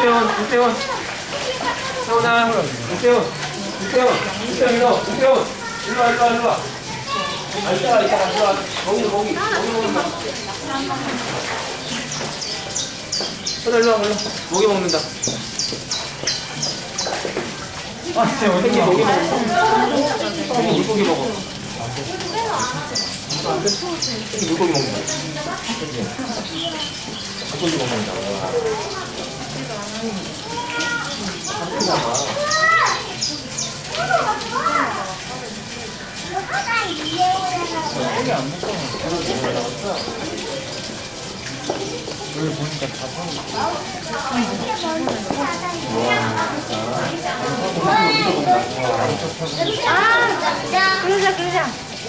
유태원, 유태원. 태원아, 유태원, 유태원, 유태원, 일로, 유태원. 일로 와, 일로 와, 일로 와. 아, 이따가, 이따가, 일로 와. 거기, 거기, 거기 먹는다. 서다 일로 와, 일로. 모기 먹는다. 아, 진짜 어디 모기 먹어. 저기 물고기 먹어. 저기 물고기 먹는다. 물고기 먹는다. 그러자 그러자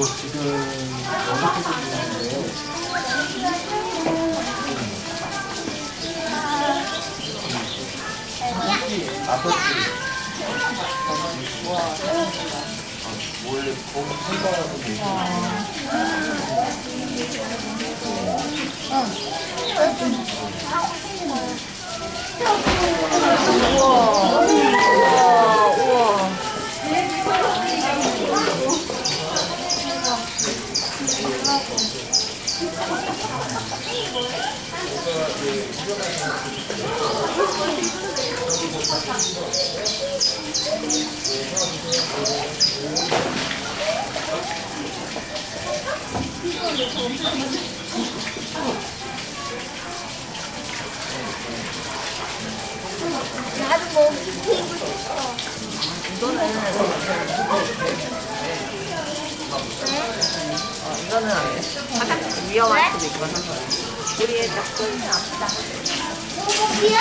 저 지금 연습해서 있는데 아버지 원래 거기 생각하고 우와 나도 뭐 피고 싶어. 이거는 바닥 위험할 수도 있거든. 우리의 딱 이거 뭐야?